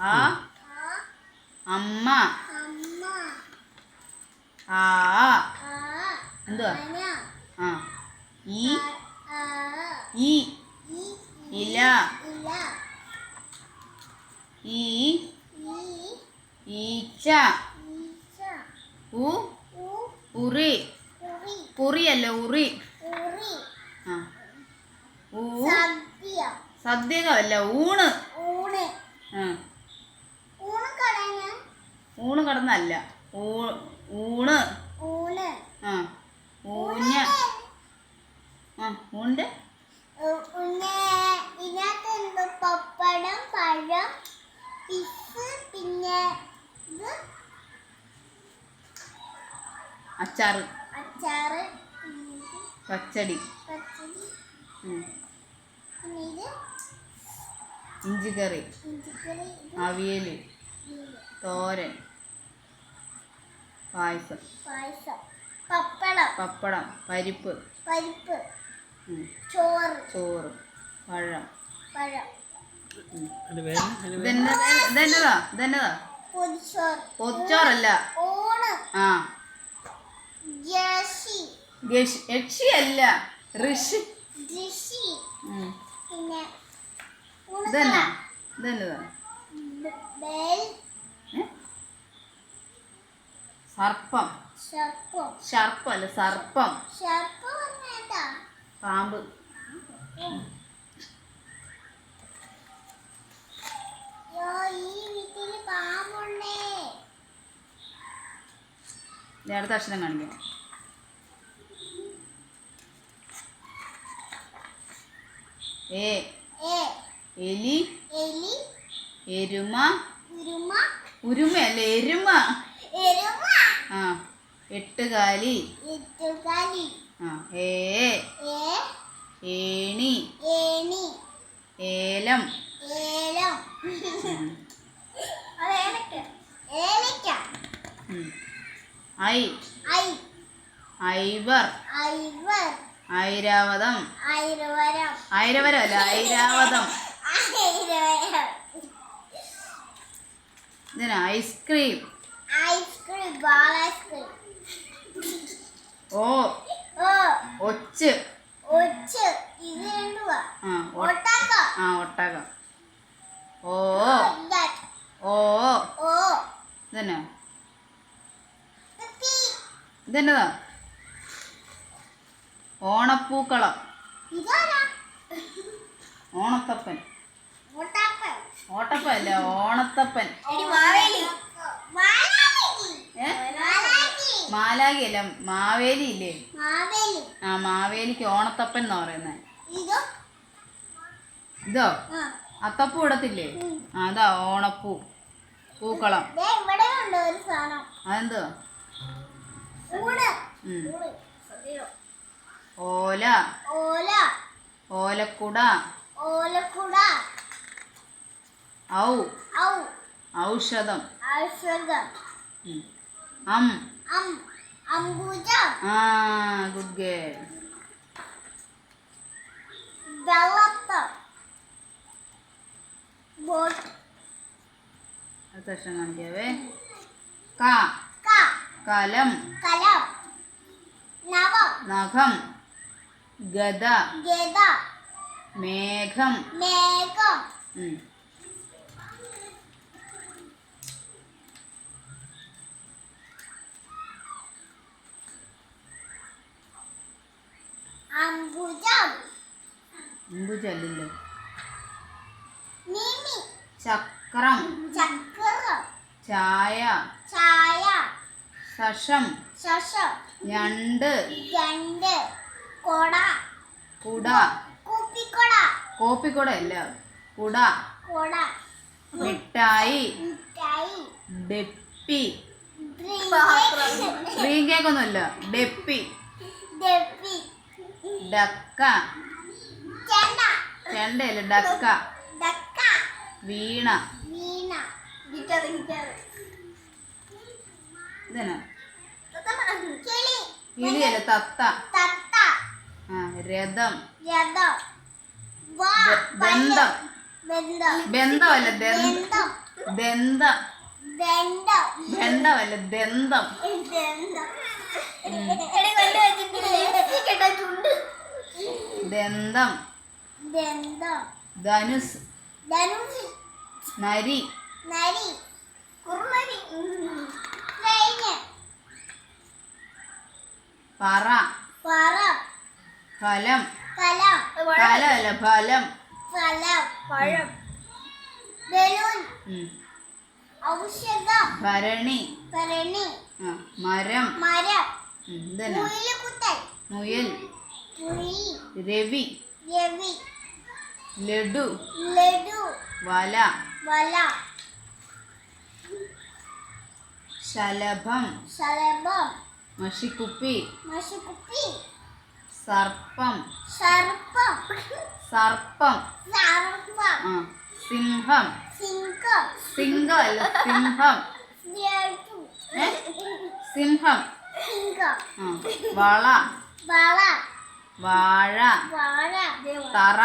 ആ? അമ്മ. ആ. എന്തുവാ? ആ. ഈ. ഈ. ഇല. ഈ. ഈച്ച. ഉ. ഉറി. കുറിയല്ല ഉറി. സദ്യ. സദ്യകമല്ല ഊണ്. ഊണ്. ആ. ഊണ് കടന്നല്ല. ഊണ്. ആ ഊഞ്ഞ. ആ ഊണ്ട് പപ്പടം പഴം പിന്നെ അച്ചാറ്. അച്ചാറ് പച്ചടി. ഇഞ്ചിക്കറി. അവിയൽ തോരൻ. പായസം. പായസം. പപ്പടം. പപ്പടം പരിപ്പ്. പരിപ്പ്. ചോറ്. ചോറ് പഴം. പഴം. ഇതെന്നതാ ഇതെന്നതാ ഇതെന്നതാ പൊതിച്ചോറ്. പൊതിച്ചോറല്ല. ഓണ. ആ. ഗഷ്. അല്ല. ഋഷി. ഋഷി. പിന്നെ ഇതെന്നാ? ഇതെന്നതാ? സർപ്പം. സർപ്പം. അല്ല സർപ്പം. പാമ്പ്. അടുത്ത അക്ഷരം കാണിക്കാം. ഏ. എലി. എലി. എരുമ. ഉരുമ. അല്ല എരുമ. എരുമ. ആ എട്ടുകാലി. ഇട്ടുകാലി ആ ഏ ഏണി. ഏണി. ഏലം. ഏലം. ഏലക്ക. ഐ. ഐ. ഐവർ. ഐവർ. ഐരാവതം. ഐരവരം. ഐരവരം അല്ല ഐരാവതം. Ice cream. ഐസ്ക്രീം ഓ ഒച്ച്. ആ ഒട്ടക ഓ. ഓ. ഇതന്നെ. ഇതെന്നതാ. ഓണപ്പൂക്കളം. ഓണത്തപ്പൻ. ഓട്ടപ്പൻ. അല്ല ഓണത്തപ്പൻ. എടി മാവേലി അല്ല ഇല്ലേ ആ മാവേലിക്ക് ഓണത്തപ്പൻ എന്നാ പറയുന്നത് ഇതോ? അത്തപ്പൂ ഇടത്തില്ലേ. അതാ ഓണപ്പൂ. പൂക്കളം. അതെന്തോ? ഓല. ഓല. ഓലക്കുട. ഓലക്കുട. ഔ. ഔ. ഔഷധം. ഔഷധം. അം. അംബുജം ആ ഗുഡ് ഗേൾ. വെള്ളപ്പം. ബോട്ട് അടുത്ത അക്ഷരം കാണിക്കാവേ. ക. കലം. കലം. നവം നഖം. ഗദ. ഗത മേഘം. മേഘം. ചെല്ലില്ലോ മിമി. ചക്രം. ചായ. ചായ. ശഷം. ശശം ഞണ്ട്. രണ്ട് കൊട. കുട. കുപ്പിക്കൊട. കോപ്പിക്കുട അല്ല. കുട. കുട. മിഠായി. മിഠായി. ഡെപ്പി. Dream cake. ഒന്നുമില്ല ഡെപ്പി. ഡെപ്പി. ഡക്ക. ചെണ്ട. ചെണ്ടയല്ല ഡക്ക. വീണ. ഇതന്നെ? കിളി. കിളിയല്ല തത്ത? രഥം. ബന്ധം. ബന്ധം. ബന്ധമല്ല ബന്ധം? ബന്ധം. ദന്തം ദണ്ഡമല്ല ദന്തം ചുണ്ട്. ദന്തം ദന്തം ധനുസ്. ധനുസ്. നരി. നരി. കുറുമരി. കഴിഞ്ഞ്. പറ. പറ. ഫലം. ഫലം. ഫലമല്ല ഫലം. ഫലം. പഴം ബലൂൺ. ഔഷധം. ഭരണി. ഭരണി. മരം. മരം. മുയൽ. മുയൽ. രവി. രവി. ലഡു. ലഡു. വല. വല. ശലഭം. ശലഭം. മഷിക്കുപ്പി. മഷിക്കുപ്പി. സർപ്പം. സർപ്പം. സർപ്പം. സർപ്പം. സിംഹം. സിംഹം. സിംഹം അല്ല? സിംഹം. സിംഹം. വള. വള. വാഴ തറ.